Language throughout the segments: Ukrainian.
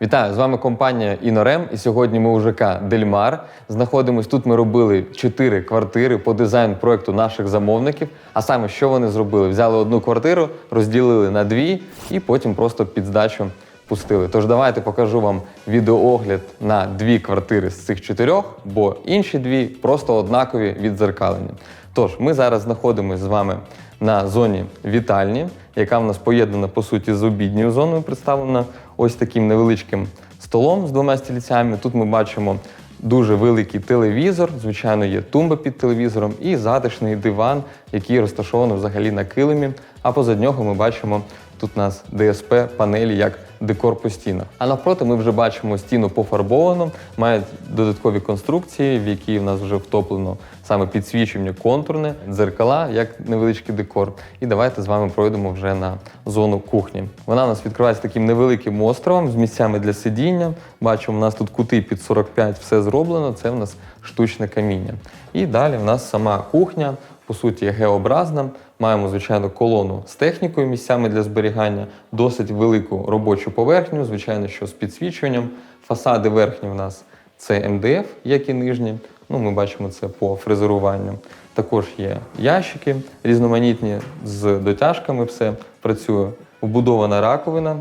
Вітаю, з вами компанія Інорем. І сьогодні ми у ЖК Дельмар. Знаходимось тут. Ми робили чотири квартири по дизайн проекту наших замовників. А саме, що вони зробили? Взяли одну квартиру, розділили на дві і потім просто під здачу пустили. Тож давайте покажу вам відеоогляд на дві квартири з цих чотирьох, бо інші дві просто однакові віддзеркалені. Тож, ми зараз знаходимося з вами на зоні вітальні, яка в нас поєднана по суті з обідньою зоною, представлена ось таким невеличким столом з двома стільцями. Тут ми бачимо дуже великий телевізор, звичайно, є тумба під телевізором і затишний диван, який розташований взагалі на килимі. А позад нього ми бачимо тут у нас ДСП панелі як декор по стінах. А навпроти ми вже бачимо стіну пофарбовану, має додаткові конструкції, в які в нас вже втоплено саме підсвічування контурне, дзеркала як невеличкий декор. І давайте з вами пройдемо вже на зону кухні. Вона у нас відкривається таким невеликим островом з місцями для сидіння. Бачимо, у нас тут кути під 45, все зроблено. Це в нас штучне каміння. І далі в нас сама кухня по суті геобразна. Маємо, звичайно, колону з технікою, місцями для зберігання, досить велику робочу поверхню, звичайно, що з підсвічуванням. Фасади верхні в нас це МДФ, як і нижні. Ну, ми бачимо це по фрезеруванню. Також є ящики різноманітні з дотяжками, все працює. Вбудована раковина,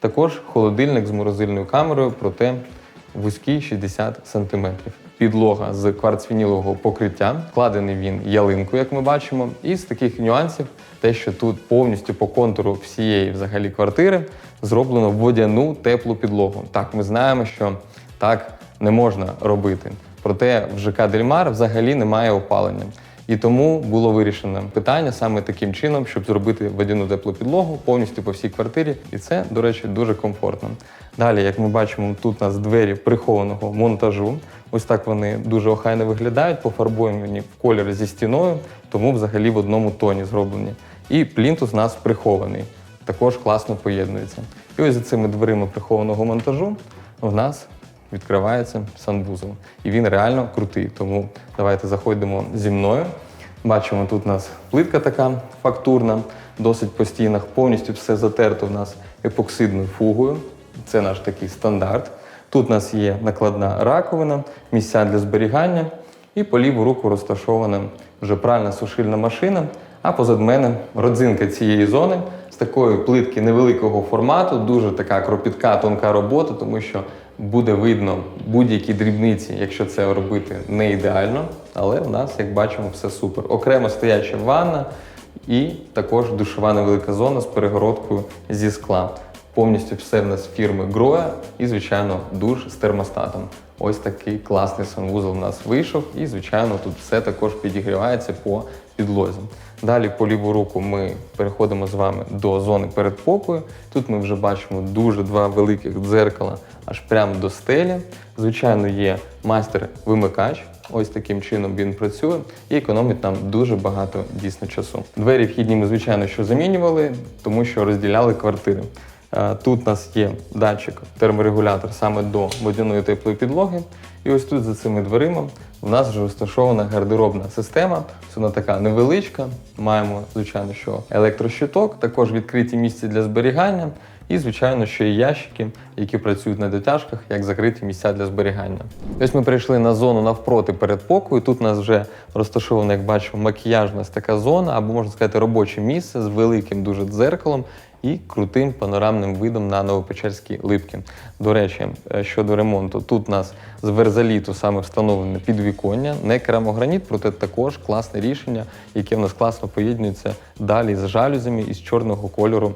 також холодильник з морозильною камерою, проте вузький 60 см. Підлога з кварцвінілового покриття, вкладений він ялинку, як ми бачимо. І з таких нюансів, те, що тут повністю по контуру всієї взагалі квартири зроблено водяну теплу підлогу. Так, ми знаємо, що так не можна робити. Проте в ЖК Дельмар взагалі немає опалення. І тому було вирішено питання саме таким чином, щоб зробити водяну теплу підлогу повністю по всій квартирі. І це, до речі, дуже комфортно. Далі, як ми бачимо, тут у нас двері прихованого монтажу. Ось так вони дуже охайно виглядають, пофарбовані в колір зі стіною, тому взагалі в одному тоні зроблені. І плінтус у нас прихований, також класно поєднується. І ось за цими дверима прихованого монтажу в нас відкривається санвузол. І він реально крутий. Тому давайте заходимо зі мною. Бачимо, тут у нас плитка така фактурна, досить постійна, повністю все затерто в нас епоксидною фугою. Це наш такий стандарт. Тут у нас є накладна раковина, місця для зберігання, і по ліву руку розташована вже пральна сушильна машина. А позад мене родзинка цієї зони такої плитки невеликого формату, дуже така кропітка, тонка робота, тому що буде видно будь-які дрібниці, якщо це робити не ідеально. Але у нас, як бачимо, все супер. Окремо стояча ванна і також душова невелика зона з перегородкою зі скла. Повністю все в нас фірми Гроя і, звичайно, душ з термостатом. Ось такий класний санвузол у нас вийшов, і, звичайно, тут все також підігрівається по підлозі. Далі по ліву руку ми переходимо з вами до зони передпокою. Тут ми вже бачимо дуже два великих дзеркала аж прямо до стелі. Звичайно, є майстер-вимикач. Ось таким чином він працює і економить нам дуже багато дійсно часу. Двері вхідні ми, звичайно, що замінювали, тому що розділяли квартири. Е, Тут у нас є датчик, терморегулятор саме до водяної теплої підлоги. І ось тут за цими дверима в нас вже розташована гардеробна система. Вона така невеличка. Маємо, звичайно, що електрощиток, також відкриті місця для зберігання. І, звичайно, що і ящики, які працюють на дотяжках, як закриті місця для зберігання. Ось ми прийшли на зону навпроти передпокою. Тут у нас вже розташована, як бачимо, макіяжна така зона, або можна сказати, робоче місце з великим дуже дзеркалом і крутим панорамним видом на Новопечерські липки. До речі, е, щодо ремонту, тут у нас з верзаліту саме встановлене підвіконня, не керамограніт, проте також класне рішення, яке в нас класно поєднується далі з жалюзями із чорного кольору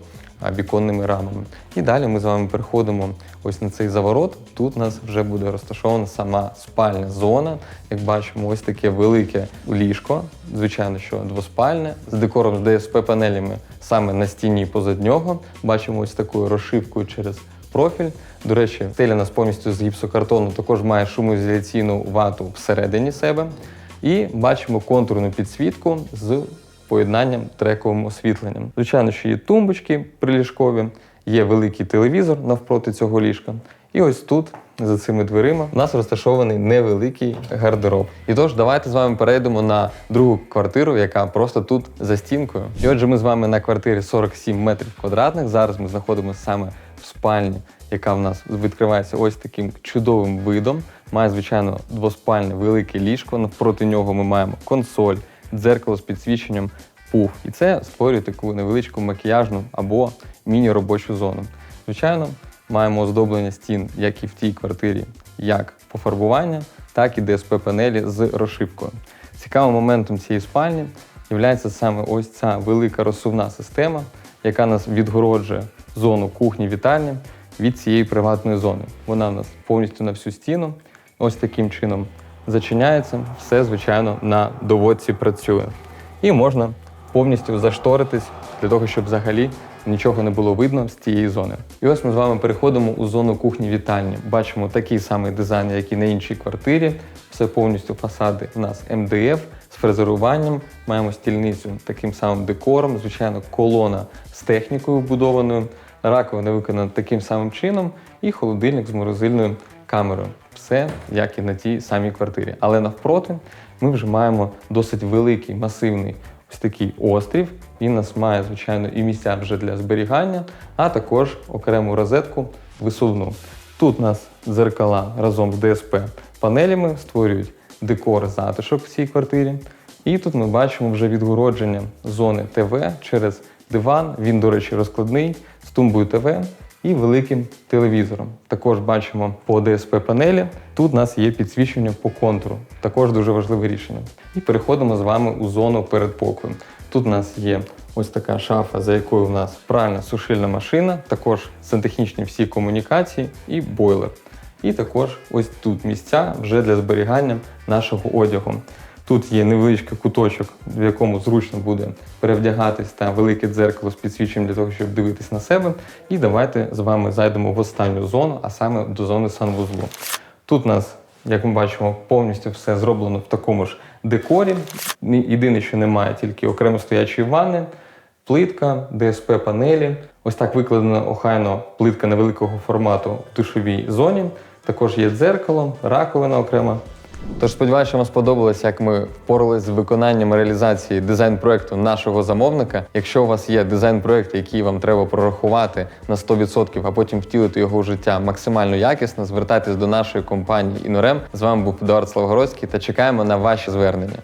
віконними рамами. І далі ми з вами переходимо ось на цей заворот. Тут у нас вже буде розташована сама спальня зона. Як бачимо, ось таке велике ліжко, звичайно, що двоспальне, з декором з ДСП-панелями саме на стіні позад нього. Бачимо ось такою розшивкою через профіль. До речі, стеля у нас повністю з гіпсокартону також має шумоізоляційну вату всередині себе. І бачимо контурну підсвітку з поєднанням трековим освітленням. Звичайно, що є тумбочки приліжкові, є великий телевізор навпроти цього ліжка. І ось тут, за цими дверима, у нас розташований невеликий гардероб. І тож, давайте з вами перейдемо на другу квартиру, яка просто тут за стінкою. І отже, ми з вами на квартирі 47 метрів квадратних. Зараз ми знаходимося саме в спальні, яка в нас відкривається ось таким чудовим видом. Має, звичайно, двоспальне велике ліжко. Навпроти нього ми маємо консоль, дзеркало з підсвіченням, пуф. І це створює таку невеличку макіяжну або міні-робочу зону. Звичайно, маємо оздоблення стін, як і в тій квартирі, як пофарбування, так і ДСП-панелі з розшивкою. Цікавим моментом цієї спальні є саме ось ця велика розсувна система, яка нас відгороджує зону кухні-вітальні від цієї приватної зони. Вона в нас повністю на всю стіну. Ось таким чином зачиняється. Все, звичайно, на доводці працює. І можна повністю зашторитись для того, щоб взагалі нічого не було видно з цієї зони. І ось ми з вами переходимо у зону кухні-вітальні. Бачимо такий самий дизайн, як і на іншій квартирі. Все повністю фасади у нас МДФ з фрезеруванням. Маємо стільницю таким самим декором, звичайно, колона з технікою вбудованою, раковина виконана таким самим чином, і холодильник з морозильною камерою. Все як і на тій самій квартирі. Але навпроти ми вже маємо досить великий масивний ось такий острів. Він нас має, звичайно, і місця вже для зберігання, а також окрему розетку висувну. Тут у нас дзеркала разом з ДСП панелями створюють декор затишок в цій квартирі. І тут ми бачимо вже відгородження зони ТВ через диван. Він, до речі, розкладний з тумбою ТВ і великим телевізором. Також бачимо по ДСП панелі. Тут у нас є підсвічення по контуру. Також дуже важливе рішення. І переходимо з вами у зону передпокою. Тут у нас є ось така шафа, за якою у нас пральна сушильна машина, також сантехнічні всі комунікації і бойлер. І також ось тут місця вже для зберігання нашого одягу. Тут є невеличкий куточок, в якому зручно буде перевдягатись та велике дзеркало з підсвіченням для того, щоб дивитись на себе. І давайте з вами зайдемо в останню зону, а саме до зони санвузлу. Тут у нас, як ми бачимо, повністю все зроблено в такому ж декорі. Єдине, що немає, тільки окремо стоячої ванни, плитка, ДСП панелі. Ось так викладена охайно плитка невеликого формату в душовій зоні. Також є дзеркало, раковина окрема. Тож сподіваюся, що вам сподобалось, як ми впоралися з виконанням реалізації дизайн-проекту нашого замовника. Якщо у вас є дизайн-проект, який вам треба прорахувати на 100%, а потім втілити його в життя максимально якісно, звертайтесь до нашої компанії Інорем. З вами був Едуард Славгородський та чекаємо на ваші звернення.